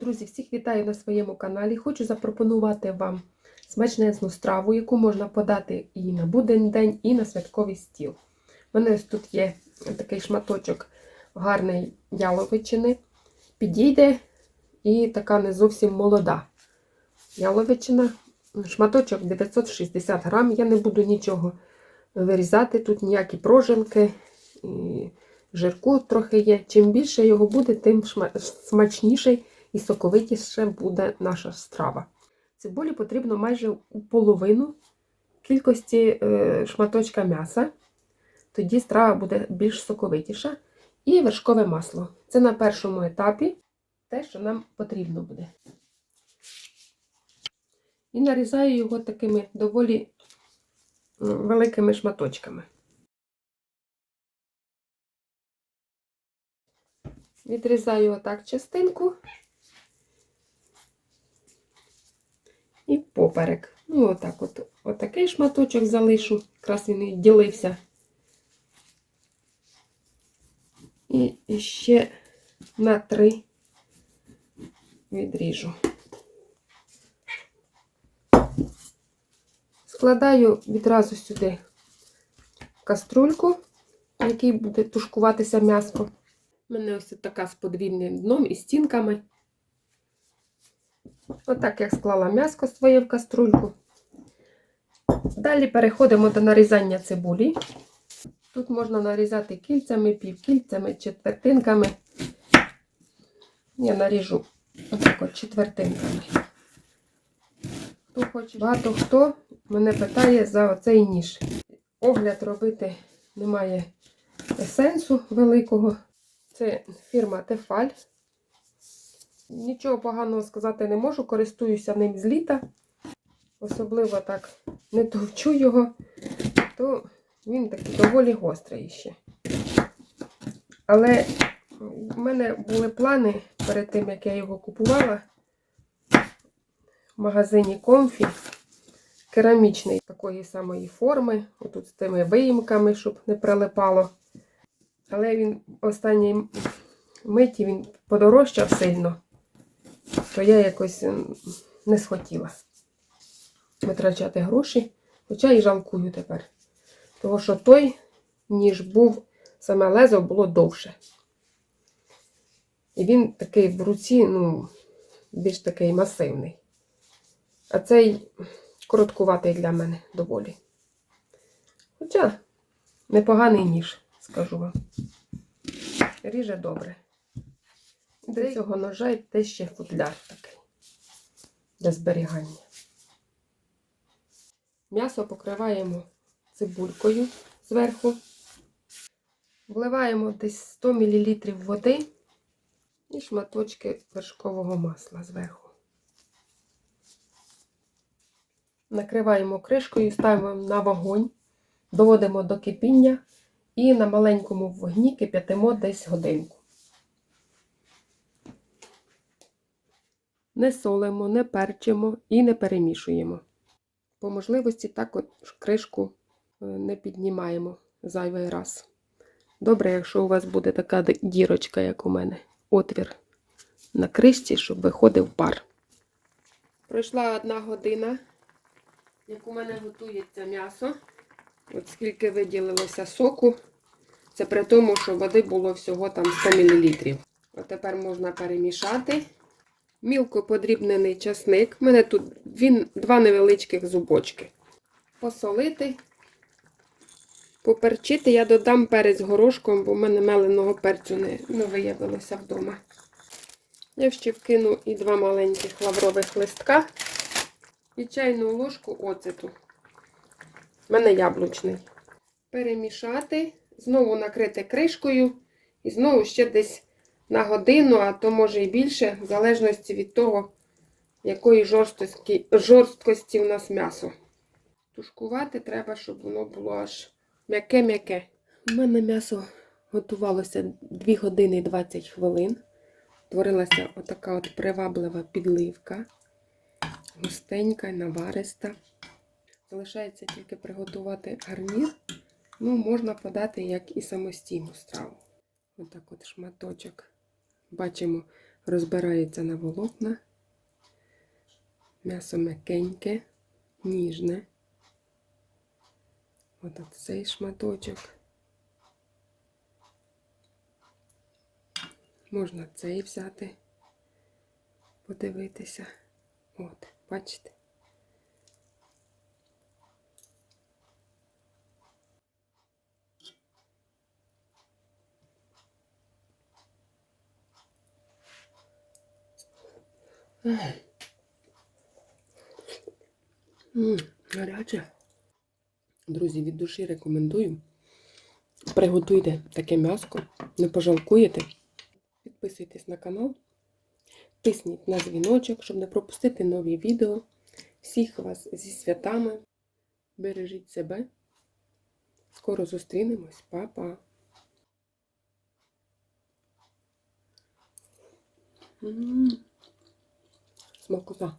Друзі, всіх вітаю на своєму каналі. Хочу запропонувати вам смачнезну страву, яку можна подати і на будень день, і на святковий стіл. У мене ось тут є такий шматочок гарної яловичини. Підійде і така не зовсім молода яловичина. Шматочок 960 грам. Я не буду нічого вирізати. Тут ніякі прожилки, жирку трохи є. Чим більше його буде, тим смачніший і соковитіше буде наша страва. Цибулі потрібно майже у половину кількості е, шматочка м'яса. Тоді страва буде більш соковитіша. І вершкове масло. Це на першому етапі те, що нам потрібно буде. І нарізаю його такими доволі великими шматочками. Відрізаю отак частинку і поперек. Ну, отак от, отакий шматочок залишу, якраз він і ділився. І ще на три відріжу. Складаю відразу сюди каструльку, в якій буде тушкуватися м'ясо. У мене ось така з подвійним дном і стінками. Отак я склала м'ясо своє в каструльку. Далі переходимо до нарізання цибулі. Тут можна нарізати кільцями, півкільцями, четвертинками. Я наріжу отак от четвертинками. Хто хоче. Багато хто мене питає за оцей ніж. Огляд робити немає сенсу великого. Це фірма Тефаль. Нічого поганого сказати не можу, користуюся ним з літа. Особливо так не товчу його, то він такий доволі гострий ще. Але в мене були плани перед тим, як я його купувала в магазині Комфі. Керамічний такої самої форми, отут з тими виїмками, щоб не прилипало. Але він в останній миті він подорожчав сильно, то я якось не схотіла витрачати гроші, хоча і жалкую тепер. Тому що той, ніж був, саме лезо було довше. І він такий в руці, ну, більш такий масивний. А цей короткуватий для мене доволі. Хоча непоганий ніж, скажу вам. Ріже добре. До цього ножа йде ще футляр такий для зберігання. М'ясо покриваємо цибулькою зверху. Вливаємо десь 100 мл води і шматочки вершкового масла зверху. Накриваємо кришкою, ставимо на вогонь, доводимо до кипіння і на маленькому вогні кип'ятимо десь годинку. Не солимо, не перчимо і не перемішуємо. По можливості так от кришку е, не піднімаємо зайвий раз. Добре, якщо у вас буде така дірочка, як у мене, отвір на кришці, щоб виходив пар. Пройшла одна година, як у мене готується м'ясо. От скільки виділилося соку. Це при тому, що води було всього там 100 мл. От тепер можна перемішати. Мілко подрібнений часник. У мене тут він, два невеличких зубочки. Посолити, поперчити. Я додам перець горошком, бо в мене меленого перцю не, не виявилося вдома. Я ще вкину і два маленьких лаврових листка і чайну ложку оцету. У мене яблучний. Перемішати, знову накрити кришкою і знову ще десь на годину, а то може і більше, в залежності від того, якої жорсткості, жорсткості у нас м'ясо. Тушкувати треба, щоб воно було аж м'яке-м'яке. У мене м'ясо готувалося 2 години 20 хвилин. Творилася отака от приваблива підливка, густенька, навариста. Залишається тільки приготувати гарнір. Ну, можна подати як і самостійну страву. Отак от шматочок. Бачимо розбирається на волокна. М'ясо м'якеньке, ніжне. От цей шматочок. Можна цей взяти, подивитися. От, бачите? Гаряче. Друзі, від душі рекомендую. Приготуйте таке м'яско, не пожалкуєте. Підписуйтесь на канал, тисніть на дзвіночок, щоб не пропустити нові відео. Всіх вас зі святами. Бережіть себе. Скоро зустрінемось. Па-па. М. Смакота.